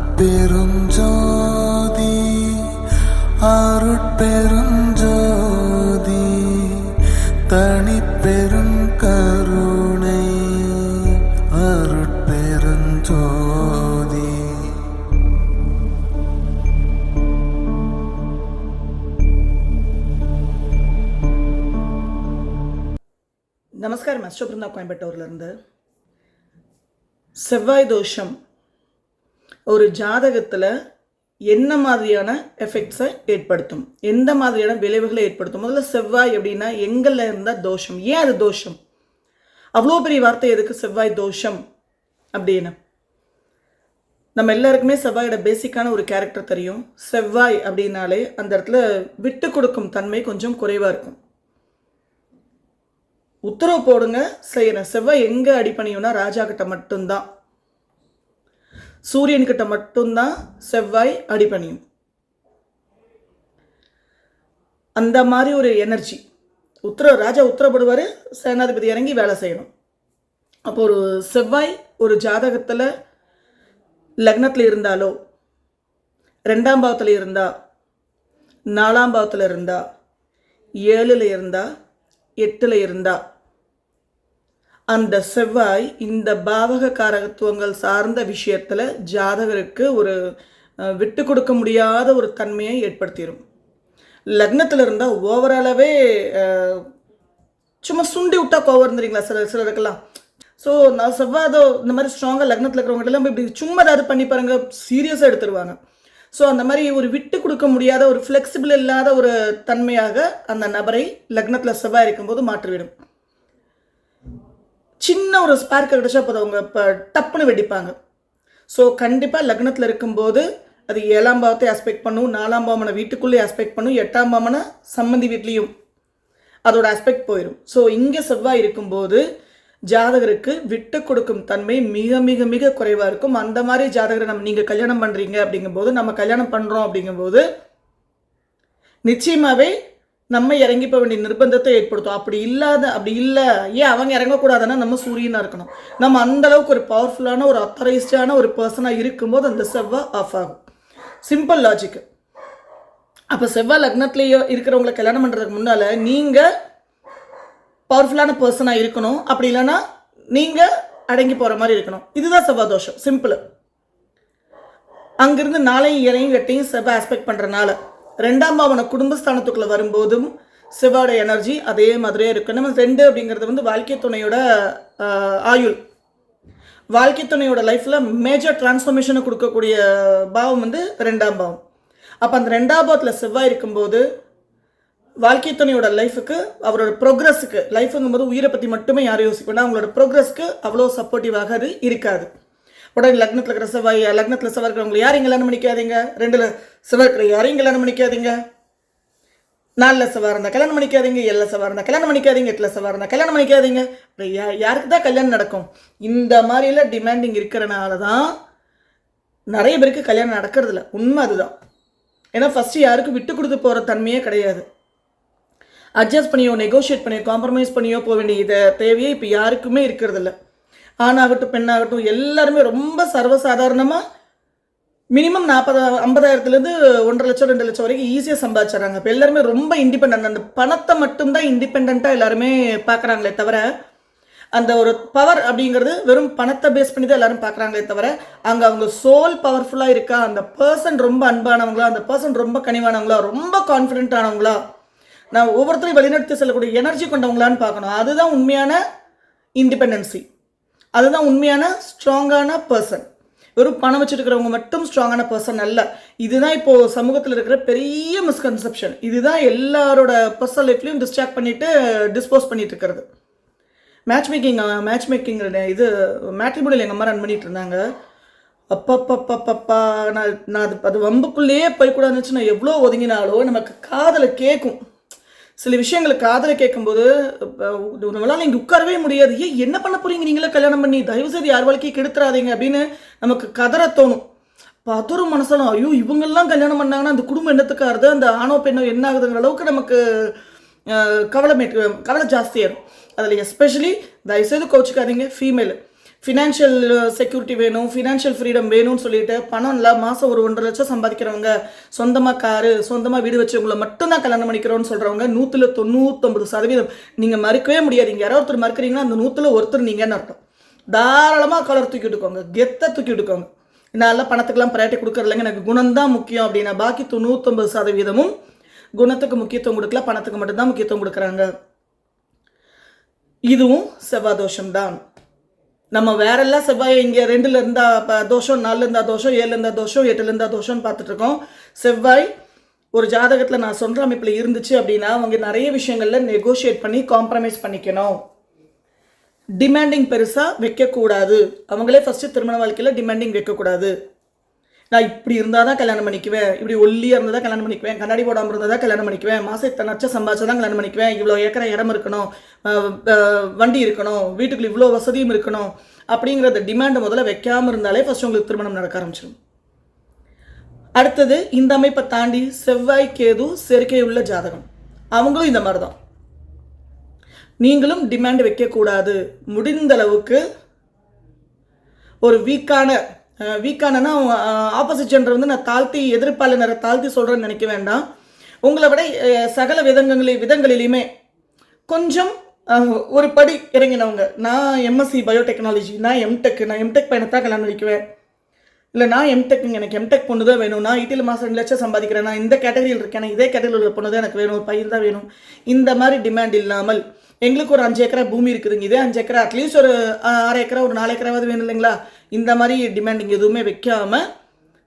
அருட்பெருஞ்சோதி அருட்பெருஞ்சோதி தனிப்பெரும் கருணை அருட்பெருஞ்சோதி. நமஸ்காரம். அஷ்டபிருந்தா கோயம்பேட்டூர்லேருந்து செவ்வாய் தோஷம் ஒரு ஜாதகத்தில் என்ன மாதிரியான எஃபெக்ட்ஸை ஏற்படுத்தும்? எந்த மாதிரியான விளைவுகளை ஏற்படுத்தும்? முதல்ல செவ்வாய் அப்படின்னா எங்களில் இருந்தால் தோஷம். ஏன் அது தோஷம்? அவ்வளோ பெரிய வார்த்தை எதுக்கு செவ்வாய் தோஷம் அப்படின்னு? நம்ம எல்லாருக்குமே செவ்வாயோட பேசிக்கான ஒரு கேரக்டர் தெரியும். செவ்வாய் அப்படின்னாலே அந்த இடத்துல விட்டு கொடுக்கும் தன்மை கொஞ்சம் குறைவாக இருக்கும். உத்தரவு போடுங்க செய்யறேன். செவ்வாய் எங்கே அடிப்பணியும்னா ராஜா கிட்ட மட்டும்தான். சூரியன்கிட்ட மட்டும்தான் செவ்வாய் அடிபணியும் அந்த மாதிரி ஒரு எனர்ஜி. உத்தர ராஜா உத்தரப்படுவார் சேனாதிபதி இறங்கி வேலை செய்யணும். அப்போ ஒரு செவ்வாய் ஒரு ஜாதகத்தில் லக்னத்தில் இருந்தாலோ ரெண்டாம் பாவத்தில் இருந்தா நாலாம் பாவத்தில் இருந்தா ஏழில் இருந்தா எட்டில் இருந்தா அந்த செவ்வாய் இந்த பாவக காரகத்துவங்கள் சார்ந்த விஷயத்தில் ஜாதகருக்கு ஒரு விட்டு கொடுக்க முடியாத ஒரு தன்மையை ஏற்படுத்திடும் லக்னத்தில் இருந்தால் ஓவராலாகவே சும்மா சுண்டி விட்டா கோவம் இருந்துறீங்களா சில சிலருக்கெல்லாம்? ஸோ நான் செவ்வாதோ இந்த மாதிரி ஸ்ட்ராங்காக லக்னத்தில் இருக்கிறவங்க இப்படி சும்மா ஏதாவது பண்ணி பாருங்க சீரியஸாக எடுத்துருவாங்க. ஸோ அந்த மாதிரி ஒரு விட்டு கொடுக்க முடியாத ஒரு ஃப்ளெக்சிபிள் இல்லாத ஒரு தன்மையாக அந்த நபரை லக்னத்தில் செவ்வாய் இருக்கும்போது மாற்றிவிடும். சின்ன ஒரு ஸ்பார்க் கிடச்சா போதும். அவங்க இப்போ டப்புன்னு வெடிப்பாங்க. ஸோ கண்டிப்பாக லக்னத்தில் இருக்கும்போது அது ஏழாம் பாவத்தை ஆஸ்பெக்ட் பண்ணும் நாலாம் பாவனை வீட்டுக்குள்ளேயே ஆஸ்பெக்ட் பண்ணும் எட்டாம் பாவனை சம்மந்தி வீட்லேயும் அதோட அஸ்பெக்ட் போயிடும் ஸோ இங்கே செவ்வாய் இருக்கும்போது ஜாதகருக்கு விட்டு கொடுக்கும் தன்மை மிக மிக மிக குறைவாக இருக்கும். அந்த மாதிரி ஜாதகரை நம்ம நீங்கள் கல்யாணம் பண்ணுறீங்க அப்படிங்கும்போது நம்ம கல்யாணம் பண்ணுறோம் அப்படிங்கும்போது நிச்சயமாகவே நம்ம இறங்கி போக வேண்டிய நிர்பந்தத்தை ஏற்படுத்தும். அப்படி இல்லாத அப்படி இல்லை. ஏன் அவங்க இறங்கக்கூடாதுன்னா நம்ம சூரியனாக இருக்கணும். நம்ம அந்த அளவுக்கு ஒரு பவர்ஃபுல்லான ஒரு அத்தரைஸ்டான ஒரு பர்சனாக இருக்கும்போது அந்த செவ்வாய் ஆஃப் ஆகும். சிம்பிள் லாஜிக் அப்போ செவ்வாய் லக்னத்திலேயோ இருக்கிறவங்களை கல்யாணம் பண்ணுறதுக்கு முன்னால் நீங்கள் பவர்ஃபுல்லான பர்சனாக இருக்கணும். அப்படி இல்லைன்னா நீங்கள் அடங்கி போகிற மாதிரி இருக்கணும். இதுதான் செவ்வாய் தோஷம். சிம்பிள் அங்கேருந்து நாளையும் இறையும் கட்டையும் செவ்வாய் ஆஸ்பெக்ட் பண்ணுறனால ரெண்டாம் பாவன குடும்பஸ்தானத்துக்குள்ளே வரும்போதும் சிவோட எனர்ஜி அதே மாதிரியே இருக்கும் நம்ம ரெண்டு அப்படிங்கிறது வந்து வாழ்க்கை துணையோட ஆயுள். வாழ்க்கை துணையோட லைஃப்பில் மேஜர் டிரான்ஸ்ஃபர்மேஷனை கொடுக்கக்கூடிய பாவம் வந்து ரெண்டாம் பாவம். அப்போ அந்த ரெண்டாம் பாவத்தில் செவ்வாய் இருக்கும்போது வாழ்க்கை துணையோட லைஃபுக்கு அவரோட ப்ரோக்ரஸுக்கு லைஃபுங்கும்போது உயிரை பற்றி மட்டுமே யாரும் யோசிக்க வேண்டாம். அவங்களோட ப்ரோக்ரஸ்க்கு அவ்வளோ சப்போர்ட்டிவாக அது இருக்காது. உடனே லக்னத்தில் இருக்கிற செவ்வாய் லக்னத்தில் செவ்வாய் இருக்கிறவங்களை யாரையும் கல்யாணம் பண்ணிக்காதீங்க. ரெண்டில் செவ்வாய் இருக்கிற யாரையும் கல்யாணம் பண்ணிக்காதீங்க. நாலில் செவ்வாய் இருந்தால் கல்யாணம் பண்ணிக்காதீங்க ஏழில் செவ்வாய் இருந்தால் கல்யாணம் பண்ணிக்காதீங்க எட்டில் செவ்வாய் இருந்தால் கல்யாணம் பண்ணிக்காதீங்க. அப்புறம் யா யாருக்கு தான் கல்யாணம் நடக்கும்? இந்த மாதிரியெல்லாம் டிமாண்டிங் இருக்கிறனால தான் நிறைய பேருக்கு கல்யாணம் நடக்கிறதில்ல. உண்மை அதுதான். ஏன்னா ஃபஸ்ட்டு யாருக்கும் விட்டு கொடுத்து போகிற தன்மையே கிடையாது. அட்ஜஸ்ட் பண்ணியோ நெகோஷியேட் பண்ணியோ காம்ப்ரமைஸ் பண்ணியோ போக வேண்டிய இதை தேவையே இப்போ யாருக்குமே இருக்கிறதில்ல. ஆணாகட்டும் பெண்ணாகட்டும் எல்லாருமே ரொம்ப சர்வசாதாரணமாக மினிமம் நாற்பது ஐம்பதாயிரத்துலேருந்து ஒன்றரை லட்சம் ரெண்டு லட்சம் வரைக்கும் ஈஸியாக சம்பாதிச்சிடறாங்க. இப்போ எல்லாருமே ரொம்ப இண்டிபெண்ட் அந்த பணத்தை மட்டும்தான் இண்டிபெண்ட்டாக எல்லாருமே பார்க்குறாங்களே தவிர அந்த ஒரு பவர் அப்படிங்கிறது வெறும் பணத்தை பேஸ் பண்ணி தான் எல்லாரும் பார்க்குறாங்களே தவிர அங்கே அவங்க சோல் பவர்ஃபுல்லாக இருக்கா? அந்த பர்சன் ரொம்ப அன்பானவங்களா? அந்த பர்சன் ரொம்ப கனிவானவங்களா? ரொம்ப கான்ஃபிடென்ட் ஆனவங்களா? நான் ஒவ்வொருத்தரையும் வழிநடத்தி செல்லக்கூடிய எனர்ஜி கொண்டவங்களான்னு பார்க்கணும். அதுதான் உண்மையான இண்டிபெண்டன்சி அதுதான் உண்மையான ஸ்ட்ராங்கான பர்சன் வெறும் பணம் வச்சுருக்கிறவங்க மட்டும் ஸ்ட்ராங்கான பர்சன் அல்ல. இதுதான் இப்போது சமூகத்தில் இருக்கிற பெரிய மிஸ்கன்செப்ஷன் இதுதான் எல்லாரோட பர்சனல் லைஃப்லையும் டிஸ்ட்ராக்ட் பண்ணிட்டு டிஸ்போஸ் பண்ணிட்டு இருக்கிறது. மேட்ச் மேக்கிங் மேட்ச் மேக்கிங் இது மேட்ரிமோனியில் எங்கள் அம்மா ரன் பண்ணிட்டு இருந்தாங்க. அப்பப்பப்பப்பப்பா நான் நான் அது அது வம்புக்குள்ளேயே போய்க்கூடாதுன்னு நான் எவ்வளோ ஒதுங்கினாலும் நமக்கு காதில் கேட்கும் சில விஷயங்களுக்கு காதலை கேட்கும்போது நம்மளால் இங்கே உட்காரவே முடியாது. ஏன் என்ன பண்ண போறீங்க நீங்களே கல்யாணம் பண்ணி? தயவு செய்து யார் வாழ்க்கையை கெடுத்துறாதீங்க அப்படின்னு நமக்கு கதற தோணும். பதறு மனசெல்லாம் ஐயோ இவங்கெல்லாம் கல்யாணம் பண்ணாங்கன்னா அந்த குடும்பம் என்னத்துக்காருது? அந்த ஆணோ பெண்ணோ என்ன ஆகுதுங்கிற அளவுக்கு நமக்கு கவலை மேற்கு கவலை ஜாஸ்தியாகும் அதில் எஸ்பெஷலி தயவுசெய்து கோச்சிக்காதீங்க ஃபீமேலு ஃபினான்ஷியல் செக்யூரிட்டி uh, வேணும் ஃபினான்ஷியல் ஃப்ரீடம் வேணும்னு சொல்லிட்டு பணம் இல்லை மாதம் ஒரு ஒன்றரை லட்சம் சம்பாதிக்கிறவங்க சொந்தமாக காரு சொந்தமாக வீடு வச்சவங்கள மட்டும்தான் கல்யாணம் பண்ணிக்கிறோன்னு சொல்கிறவங்க நூற்றில் தொண்ணூற்றொம்பது சதவீதம். நீங்கள் மறுக்கவே முடியாது இங்கே யாரோ ஒருத்தர் மறுக்கிறீங்கன்னா அந்த நூற்றில் ஒருத்தர் நீங்கன்னு அர்த்தம். தாராளமாக கலர் தூக்கி விட்டுக்கோங்க. கெத்தை தூக்கி விட்டுக்கோங்க. நான் பணத்துக்கெல்லாம் ப்ரையாரிட்டி கொடுக்கறதில்லைங்க. எனக்கு குணம் தான் முக்கியம் அப்படின்னா பாக்கி தொண்ணூற்றொம்பது சதவீதமும் குணத்துக்கு முக்கியத்துவம் கொடுக்கல பணத்துக்கு மட்டும்தான் முக்கியத்துவம் கொடுக்குறாங்க. இதுவும் செவ்வாய் நம்ம வேற நம்ம வேறெல்லாம் செவ்வாய் இங்கே ரெண்டுல இருந்தா தோஷம் நாலுல இருந்தா தோஷம் ஏழுல இருந்தா தோஷம் எட்டுல இருந்தா தோஷம்னு பார்த்துட்டு இருக்கோம். செவ்வாய் ஒரு ஜாதகத்தில் நான் சொல்கிற அமைப்பில் இருந்துச்சு அப்படின்னா அவங்க நிறைய விஷயங்களில் நெகோஷியேட் பண்ணி காம்ப்ரமைஸ் பண்ணிக்கணும். டிமாண்டிங் பெருசாக வைக்கக்கூடாது. அவங்களே ஃபஸ்ட்டு திருமண வாழ்க்கையில் டிமாண்டிங் வைக்கக்கூடாது. நான் இப்படி இருந்தால் தான் கல்யாணம் பண்ணிக்குவேன். இப்படி ஒல்லியாக இருந்தால் தான் கல்யாணம் பண்ணிக்குவேன். கண்ணாடி போடாமல் இருந்தால் தான் கல்யாணம் பண்ணிக்குவேன். மாதம் இத்தனை லட்சம் சம்பாதிச்சா தான் கல்யாணம் பண்ணிக்குவேன். இவ்வளோ ஏக்கரை இடம் இருக்கணும். வண்டி இருக்கணும். வீட்டுக்குள்ள இவ்வளோ வசதியும் இருக்கணும். அப்படிங்கிறத டிமாண்டை முதல்ல வைக்காமல் இருந்தாலே ஃபஸ்ட் உங்களுக்கு திருமணம் நடக்க ஆரம்பிச்சிடும் அடுத்தது இந்த அமைப்பை தாண்டி செவ்வாய் கேது சேர்க்கை உள்ள ஜாதகம். அவங்களும் இந்த மாதிரி தான் நீங்களும் டிமாண்ட் வைக்கக்கூடாது. முடிந்த அளவுக்கு ஒரு வீக்கான வீக்கானனா ஆப்போசிட் ஜெண்டர் வந்து நான் தாழ்த்தி எதிர்ப்பாளனரை தாழ்த்தி சொல்கிறேன்னு நினைக்க வேண்டாம். உங்களை விட சகல விதங்களில் விதங்களிலையுமே கொஞ்சம் ஒரு படி இறங்கினவங்க. நான் எம்எஸ்சி பயோடெக்னாலஜி நான் எம்டெக் நான் எம்டெக் பையனை தான் கல்யாணம் வைக்குவேன் இல்லை நான் எம்டெக் எனக்கு எம்டெக் பொண்ணு தான் வேணும். நான் ஐடியில் மாதம் ரெண்டு லட்சம் சம்பாதிக்கிறேன். நான் இந்த கேட்டகரியில் இருக்கேன். இதே கேட்டகரியில் உள்ள பொண்ணு தான் எனக்கு வேணும். ஒரு பையன் தான் வேணும். இந்த மாதிரி டிமாண்ட் இல்லாமல் எங்களுக்கு ஒரு அஞ்சு ஏக்கரா பூமி இருக்குதுங்க. இதே அஞ்சு ஏக்கரா அட்லீஸ்ட் ஒரு ஆறு ஏக்கரா ஒரு நாலு ஏக்கராவது வேணும் இல்லைங்களா? இந்த மாதிரி டிமாண்டிங் எதுவுமே வைக்காமல்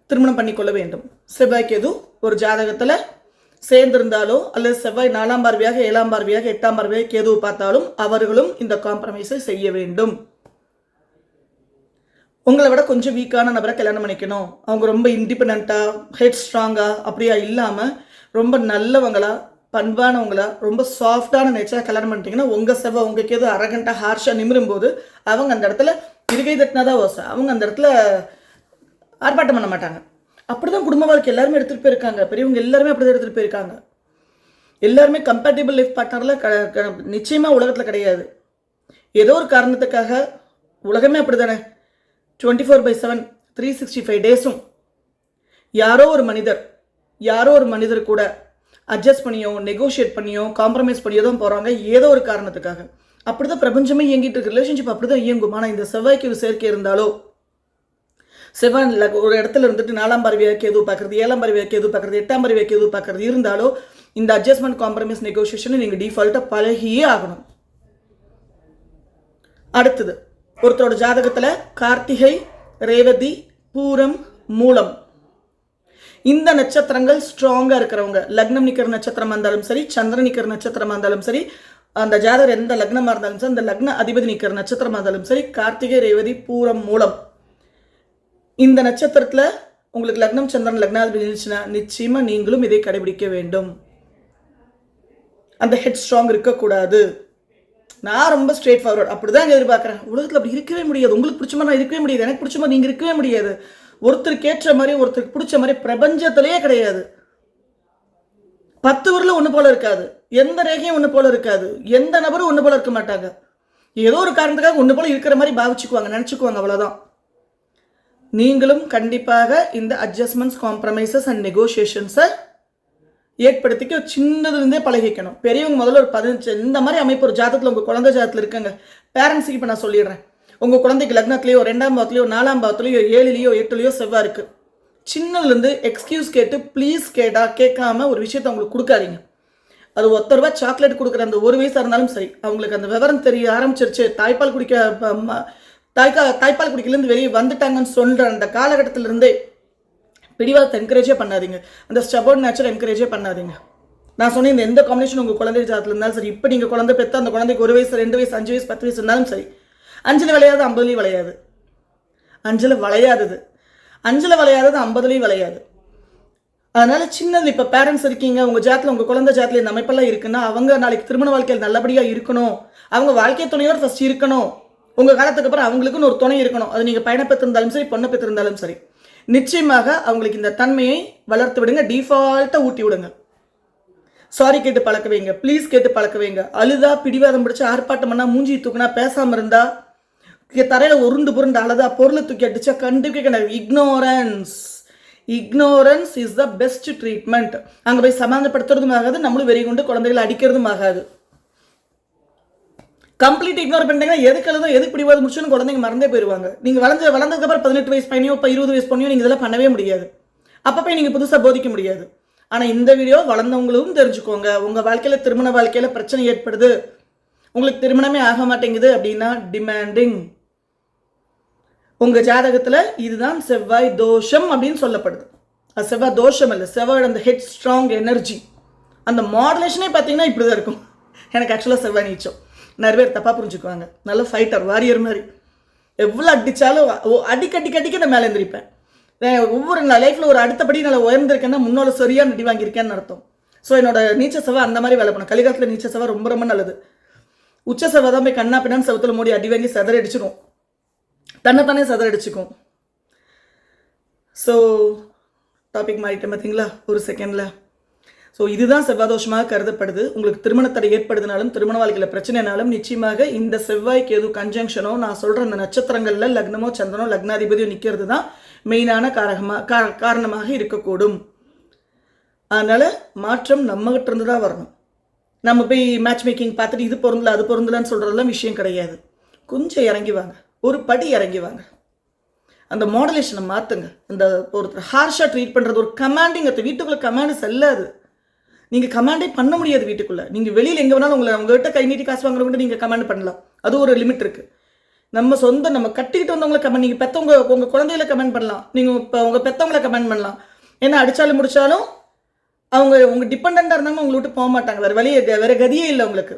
திருமணம் பண்ணிக்கொள்ள வேண்டும். செவ்வாய்க்கு எதுவும் ஒரு ஜாதகத்தில் சேர்ந்திருந்தாலோ அல்லது செவ்வாய் நாலாம் பார்வையாக ஏழாம் பார்வையாக எட்டாம் பார்வையாக எதுவும் பார்த்தாலும் அவர்களும் இந்த காம்ப்ரமைஸை செய்ய வேண்டும். உங்களை விட கொஞ்சம் வீக்கான நபரை கல்யாணம் பண்ணிக்கணும். அவங்க ரொம்ப இண்டிபெண்ட்டாக ஹெட் ஸ்ட்ராங்காக அப்படியா இல்லாமல் ரொம்ப நல்லவங்களா பண்பானவங்களா ரொம்ப சாஃப்டான நேச்சராக கல்யாணம் பண்ணிட்டீங்கன்னா உங்கள் செவ்வாய் உங்களுக்கு எது அரகண்டாக ஹார்ஷாக நிமிரும் போது அவங்க அந்த இடத்துல இருக்கை தட்டினா தான் ஓசை அவங்க அந்த இடத்துல ஆர்ப்பாட்டம் பண்ண மாட்டாங்க. அப்படி தான் குடும்ப வாழ்க்கை எல்லாருமே எடுத்துகிட்டு போயிருக்காங்க. பெரியவங்க எல்லாருமே அப்படி தான் எடுத்துகிட்டு போயிருக்காங்க. எல்லாருமே கம்பேட்டிபிள் லைஃப் பார்ட்னரில் க க- உலகத்தில் கிடையாது. ஏதோ ஒரு காரணத்துக்காக உலகமே அப்படி தானே twenty four by seven three sixty five டேஸும் யாரோ ஒரு மனிதர் யாரோ ஒரு மனிதர் கூட அட்ஜஸ்ட் பண்ணியோ நெகோஷியேட் பண்ணியோ காம்ப்ரமைஸ் பண்ணியோ தான் போகிறாங்க ஏதோ ஒரு காரணத்துக்காக. அப்படிதான் பிரபஞ்சமே இயங்கிட்டு இருக்கு. ரிலேஷன்ஷிப் அப்படிதான் இயங்கும். ஆனால் இந்த செவ்வாய்க்கு ஒரு சேர்க்கை இருந்தாலோ செவ்வாயில் ஒரு இடத்துல இருந்துட்டு நாலாம் பறவையாக கேது பார்க்குறது ஏழாம் பறவையாக கேது பார்க்குறது எட்டாம் பறவையாக கேது பார்க்குறது இருந்தாலோ இந்த அட்ஜஸ்ட்மெண்ட் காம்ப்ரமைஸ் நெகோஷியேஷனை நீங்கள் டிஃபால்ட்டாக பழகியே ஆகணும். அடுத்தது ஒருத்தரோட ஜாதகத்தில் கார்த்திகை ரேவதி பூரம் மூலம். இந்த நட்சத்திரங்கள் ஸ்ட்ராங்காக இருக்கிறவங்க. லக்னம் நிற்கிற நட்சத்திரமாக இருந்தாலும் சரி சந்திரன் நிற்கிற நட்சத்திரமாக இருந்தாலும் சரி அந்த ஜாதகர் எந்த லக்னமாக இருந்தாலும் சரி அந்த லக்ன அதிபதி நிற்கிற நட்சத்திரமாக இருந்தாலும் சரி கார்த்திகை ரேவதி பூரம் மூலம். இந்த நட்சத்திரத்தில் உங்களுக்கு லக்னம் சந்திரன் லக்னாதிபதி இருந்துச்சுன்னா நிச்சயமாக நீங்களும் இதை கடைபிடிக்க வேண்டும். அந்த ஹெட் ஸ்ட்ராங் இருக்கக்கூடாது. நான் ரொம்ப ஸ்ட்ரெயிட் ஃபார்வர்ட் அப்படி தான் எதிர்பார்க்குறேன். உலகத்தில் அப்படி இருக்கவே முடியாது. உங்களுக்கு பிடிச்ச மாதிரி நான் இருக்கவே முடியாது. எனக்கு பிடிச்ச மாதிரி நீங்கள் இருக்கவே முடியாது. ஒருத்தருக்கு ஏற்ற மாதிரி ஒருத்தருக்கு பிடிச்ச மாதிரி பிரபஞ்சத்திலேயே கிடையாது. பத்து ஊரில் ஒன்று போல இருக்காது. எந்த ரேகையும் ஒன்று போல இருக்காது. எந்த நபரும் ஒன்று போல இருக்க மாட்டாங்க. ஏதோ ஒரு காரணத்துக்காக ஒன்று போல இருக்கிற மாதிரி பாவிச்சுக்குவாங்க நினச்சிக்குவாங்க அவ்வளோதான் நீங்களும் கண்டிப்பாக இந்த அட்ஜஸ்ட்மெண்ட்ஸ் காம்ப்ரமைசஸ் அண்ட் நெகோஷியேஷன்ஸை ஏற்படுத்திக்க சின்னதுலேருந்தே பழகிக்கணும். பெரியவங்க முதல்ல ஒரு பதினஞ்சு இந்த மாதிரி அமைப்பு ஒரு ஜாதத்தில் உங்கள் குழந்தை ஜாதத்தில் இருக்காங்க. பேரண்ட்ஸுக்கு இப்போ நான் சொல்லிடுறேன். உங்கள் குழந்தைக்கு லக்னத்துலேயோ ரெண்டாம் பாவத்துலேயோ நாலாம் பாவத்துலேயோ ஏழுலையோ எட்டுலையோ செவ்வாய் இருக்குது சின்னதுலேருந்து எக்ஸ்கியூஸ் கேட்டு ப்ளீஸ் கேட்டா கேட்காம ஒரு விஷயத்த அவங்களுக்கு கொடுக்காதீங்க. அது ஒத்த ரூபா சாக்லேட் கொடுக்குற அந்த ஒரு வயசாக இருந்தாலும் சரி அவங்களுக்கு அந்த விவரம் தெரிய ஆரம்பிச்சிருச்சு. தாய்ப்பால் குடிக்க தாய்க்கா தாய்ப்பால் குடிக்கலேருந்து வெளியே வந்துட்டாங்கன்னு சொல்கிற அந்த காலகட்டத்திலிருந்தே பிடிவாதத்தை என்கரேஜே பண்ணாதீங்க. அந்த ஸ்டபோர்ட் நேச்சர் என்கரேஜே பண்ணாதீங்க. நான் சொன்ன இந்த எந்த காம்பினேஷன் உங்கள் குழந்தை ஜாதத்தில் இருந்தாலும் சரி இப்போ நீங்கள் குழந்தை பெற்று அந்த குழந்தைக்கு ஒரு வயசு ரெண்டு வயசு அஞ்சு வயசு பத்து வயசு இருந்தாலும் சரி அஞ்சில் விளையாது ஐம்பதுலேயும் விளையாது. அஞ்சில் விளையாதது. அஞ்சில் விளையாதது ஐம்பதுலேயும் விளையாது. அதனால் சின்னது இப்போ பேரண்ட்ஸ் இருக்கீங்க உங்கள் ஜாத்தில் உங்கள் குழந்தை ஜாத்தில் இந்த அமைப்பெல்லாம் இருக்குன்னா அவங்க நாளைக்கு திருமண வாழ்க்கையில் நல்லபடியாக இருக்கணும். அவங்க வாழ்க்கை துணையோடு ஃபஸ்ட் இருக்கணும். உங்கள் காலத்துக்கு அப்புறம் அவங்களுக்குன்னு ஒரு துணை இருக்கணும். அது நீங்கள் பையனை பெற்றிருந்தாலும் சரி பொண்ணை பெற்றிருந்தாலும் சரி. நிச்சயமாக அவங்களுக்கு இந்த தன்மையை வளர்த்து விடுங்க. டிஃபால்ட்டாக ஊட்டி விடுங்க. சாரி கேட்டு பழக்க வைங்க ப்ளீஸ் கேட்டு பழக்க வைங்க அழுதா பிடிவாதம் பிடிச்சி ஆர்ப்பாட்டம் பண்ணால் மூஞ்சி தூக்குனா பேசாமல் இருந்தால் தரையில் உருண்டு புருண்டு அழுது பொருளை தூக்கி அடிச்சா கண்டிப்பாக கிடையாது ignorance ignorance is the best treatment அங்கே போய் சமாதானப்படுத்துறதும் ஆகாது நம்மளும் வெறி கொண்டு குழந்தைகளை அடிக்கிறதும் ஆகாது. கம்ப்ளீட் இக்னோர் பண்ணிட்டீங்கன்னா எதுக்கு எழுதும் எதுக்கு பிடிவாது முடிச்சுன்னு குழந்தைங்க மறந்தே போயிடுவாங்க நீங்கள் வளர்ந்து வளர்ந்ததுக்கப்புறம் பதினெட்டு வயசு பையனையோ இப்போ இருபது வயசு பொண்ணையோ நீங்கள் இதெல்லாம் பண்ணவே முடியாது. அப்போ போய் நீங்கள் புதுசாக போதிக்க முடியாது. ஆனால் இந்த வீடியோ வளர்ந்தவங்களும் தெரிஞ்சுக்கோங்க. உங்கள் வாழ்க்கையில் திருமண வாழ்க்கையில் பிரச்சனை ஏற்படுது. உங்களுக்கு திருமணமே ஆக மாட்டேங்குது அப்படின்னா டிமாண்டிங் உங்கள் ஜாதகத்தில் இதுதான் செவ்வாய் தோஷம் அப்படின்னு சொல்லப்படுது. அது செவ்வாய் தோஷம் இல்லை செவ்வாய் அந்த ஹெட் ஸ்ட்ராங் எனர்ஜி அந்த மாடலேஷனே பார்த்தீங்கன்னா இப்படி தான் இருக்கும். எனக்கு ஆக்சுவலாக செவ்வாய் நீச்சம். நிறைய பேர் தப்பாக புரிஞ்சுக்குவாங்க. நல்ல ஃபைட்டர் வாரியர் மாதிரி. எவ்வளோ அடித்தாலும் அடிக்க அடிக்க அடிக்க நான் மேலே எந்திரிப்பேன். நான் லைஃப்பில் ஒரு அடுத்தபடி நான் உயர்ந்திருக்கேன்னா முன்னோட சரியாக நடி வாங்கியிருக்கேன்னு அர்த்தம். ஸோ என்னோட நீச்ச செவ்வாய் அந்த மாதிரி வேலை பண்ணும் கலிகாலத்தில் நீச்ச செவ்வாய் ரொம்ப ரொம்ப நல்லது. உச்ச செவ்வாய் தான் போய் கண்ணா பின்னான்னு செவத்தில் மூடி அடி வாங்கி செதற அடிச்சிடும் தன்னைத்தானே சதறடிச்சுக்கும். ஸோ டாபிக் மாறிட்டேன் பார்த்தீங்களா ஒரு செகண்டில் ஸோ இதுதான் செவ்வாதோஷமாக கருதப்படுது. உங்களுக்கு திருமணத்தடை ஏற்படுதுனாலும் திருமண வாழ்க்கையில் பிரச்சனைனாலும் நிச்சயமாக இந்த செவ்வாய்க்கு எதுவும் கன்ஜங்ஷனோ நான் சொல்கிற அந்த நட்சத்திரங்களில் லக்னமோ சந்திரனோ லக்னாதிபதியோ நிற்கிறது தான் மெயினான காரகமாக கா காரணமாக இருக்கக்கூடும். அதனால் மாற்றம் நம்மகிட்ட இருந்து தான் வரணும். நம்ம போய் மேட்ச் மேக்கிங் பார்த்துட்டு இது பொருந்தல அது பொருந்தலன்னு சொல்கிறதெல்லாம் விஷயம் கிடையாது. கொஞ்சம் இறங்கி வாங்க. ஒரு படி இறங்கி வாங்க அந்த மாடலேஷனை மாற்றுங்க அந்த ஒருத்தர் ஹார்ஷாக ட்ரீட் பண்ணுறது ஒரு கமாண்டிங் அது வீட்டுக்குள்ளே கமாண்டு செல்லாது. நீங்கள் கமாண்டே பண்ண முடியாது வீட்டுக்குள்ளே. நீங்கள் வெளியில் எங்கே வேணாலும் உங்களை உங்கள்கிட்ட கை நீட்டி காசு வாங்குறவங்க நீங்கள் கமாண்ட் பண்ணலாம். அது ஒரு லிமிட் இருக்குது நம்ம சொந்த நம்ம கட்டிக்கிட்டு வந்தவங்களை கமெண்ட் நீங்கள் பெற்றவங்க உங்கள் குழந்தைகளை கமெண்ட் பண்ணலாம். நீங்கள் இப்போ உங்கள் பெற்றவங்களை கமெண்ட் பண்ணலாம். ஏன்னா அடித்தாலும் முடித்தாலும் அவங்க உங்கள் டிபெண்ட்டாக இருந்தாலும் உங்களை விட்டு போக மாட்டாங்க. வேறு வழியே வேறு கதியே இல்லை உங்களுக்கு.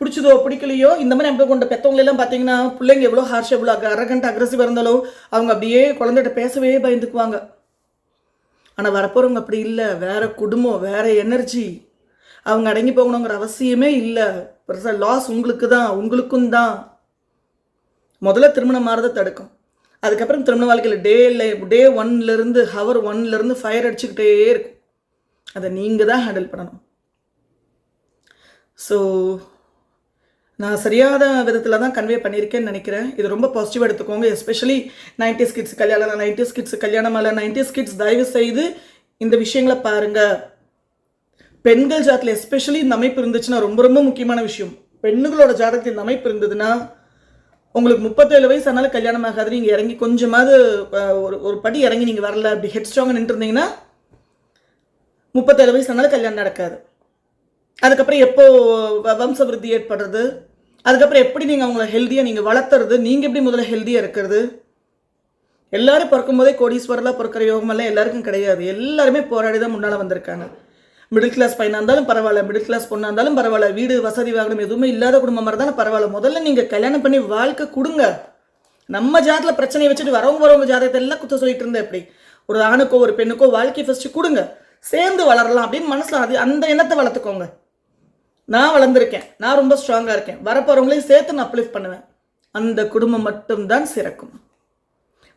பிடிச்சதோ பிடிக்கலையோ இந்த மாதிரி நம்ம கொண்ட பெற்றவங்களெல்லாம் பார்த்தீங்கன்னா பிள்ளைங்க எவ்வளோ ஹார்ஷ் எவ்வளோ அரகண்ட் அக்ரஸிவ் இருந்தாலும் அவங்க அப்படியே குழந்தைகிட்ட பேசவே பயந்துக்குவாங்க. ஆனால் வரப்போகிறவங்க அப்படி இல்லை. வேறு குடும்பம் வேறு எனர்ஜி அவங்க அடங்கி போகணுங்கிற அவசியமே இல்லை. பெருசாக லாஸ் உங்களுக்கு தான் உங்களுக்கும் தான். முதல்ல திருமணம் மாறதை தடுக்கும். அதுக்கப்புறம் திருமண வாழ்க்கையில் டேல டே ஒன்லேருந்து ஹவர் ஒன்லேருந்து ஃபயர் அடிச்சுக்கிட்டே இருக்கும். அதை நீங்கள் தான் ஹேண்டில் பண்ணணும். ஸோ நான் சரியாத விதத்தில் தான் கன்வே பண்ணியிருக்கேன்னு நினைக்கிறேன். இது ரொம்ப பாசிட்டிவாக எடுத்துக்கோங்க. எஸ்பெஷலி நைன்டிஸ் கிட்ஸ் கல்யாணம் நைன்டிஸ் கிட்ஸ் கல்யாணம் அல்ல நைன்டிஸ் கிட்ஸ் தயவு செய்து இந்த விஷயங்களை பாருங்கள் பெண்கள் ஜாதத்தில் எஸ்பெஷலி இந்த அமைப்பு இருந்துச்சுன்னா ரொம்ப ரொம்ப முக்கியமான விஷயம். பெண்களோட ஜாதகத்தில் இந்த அமைப்பு இருந்ததுன்னா உங்களுக்கு முப்பத்தேழு வயசு ஆனாலும் கல்யாணம் ஆகாது. நீங்கள் இறங்கி கொஞ்சமாவது ஒரு ஒரு படி இறங்கி நீங்கள் வரல அப்படி ஹெட் ஸ்ட்ராங் நின்றுருந்தீங்கன்னா முப்பத்தேழு வயசு ஆனாலும் கல்யாணம் நடக்காது. அதுக்கப்புறம் எப்போ வ- வம்ச விருத்தி ஏற்படுறது? அதுக்கப்புறம் எப்படி நீங்கள் அவங்கள ஹெல்த்தியாக நீங்கள் வளர்த்துறது? நீங்கள் எப்படி முதல்ல ஹெல்த்தியாக இருக்கிறது? எல்லாரும் பிறக்கும்போதே கோடீஸ்வரலாக பிறக்கிற யோகமெல்லாம் எல்லாருக்கும் கிடையாது. எல்லாருமே போராடி தான் முன்னால் வந்திருக்காங்க. மிடில் கிளாஸ் பையனாக இருந்தாலும் பரவாயில்ல. மிடில் கிளாஸ் பொண்ணாக இருந்தாலும் பரவாயில்ல. வீடு வசதி வாகனம் எதுவுமே இல்லாத குடும்பம் இருந்தாலும் தானே பரவாயில்ல. முதல்ல நீங்கள் கல்யாணம் பண்ணி வாழ்க்கை கொடுங்க. நம்ம ஜாதத்தில் பிரச்சனையை வச்சுட்டு வரவங்க வரவங்க ஜாதகத்தை எல்லாம் குத்த சொல்லிட்டு இருந்தேன் எப்படி? ஒரு ஆணுக்கோ ஒரு பெண்ணுக்கோ வாழ்க்கையை ஃபஸ்ட்டு கொடுங்க. சேர்ந்து வளரலாம் அப்படின்னு மனசில் அது அந்த எண்ணத்தை வளர்த்துக்கோங்க. நான் வளர்ந்துருக்கேன். நான் ரொம்ப ஸ்ட்ராங்காக இருக்கேன். வரப்போகிறவங்களையும் சேர்த்து நான் அப்லிஃப்ட் பண்ணுவேன். அந்த குடும்பம் மட்டும்தான் சிறக்கும்.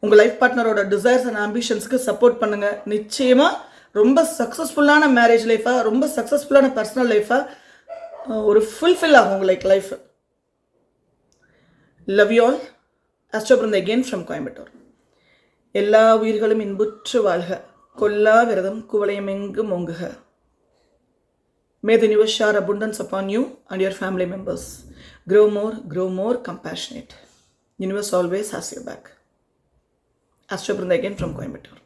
உங்கள் லைஃப் பார்ட்னரோட டிசைர்ஸ் அண்ட் ஆம்பிஷன்ஸ்க்கு சப்போர்ட் பண்ணுங்கள் நிச்சயமாக ரொம்ப சக்ஸஸ்ஃபுல்லான மேரேஜ் லைஃபாக ரொம்ப சக்ஸஸ்ஃபுல்லான பர்சனல் லைஃபாக ஒரு ஃபுல்ஃபில் ஆகும் உங்களுக்கு like life love you all அஸ்டோபிரந்த again from Coimbatore எல்லா உயிர்களும் இன்புற்று வாழ்க. கொல்லா விரதம் குவளையம் எங்கும் ஓங்குக. May the universe shower abundance upon you and your family members. Grow more, grow more compassionate. Universe always has your back. Astro Brunda again from Coimbatore.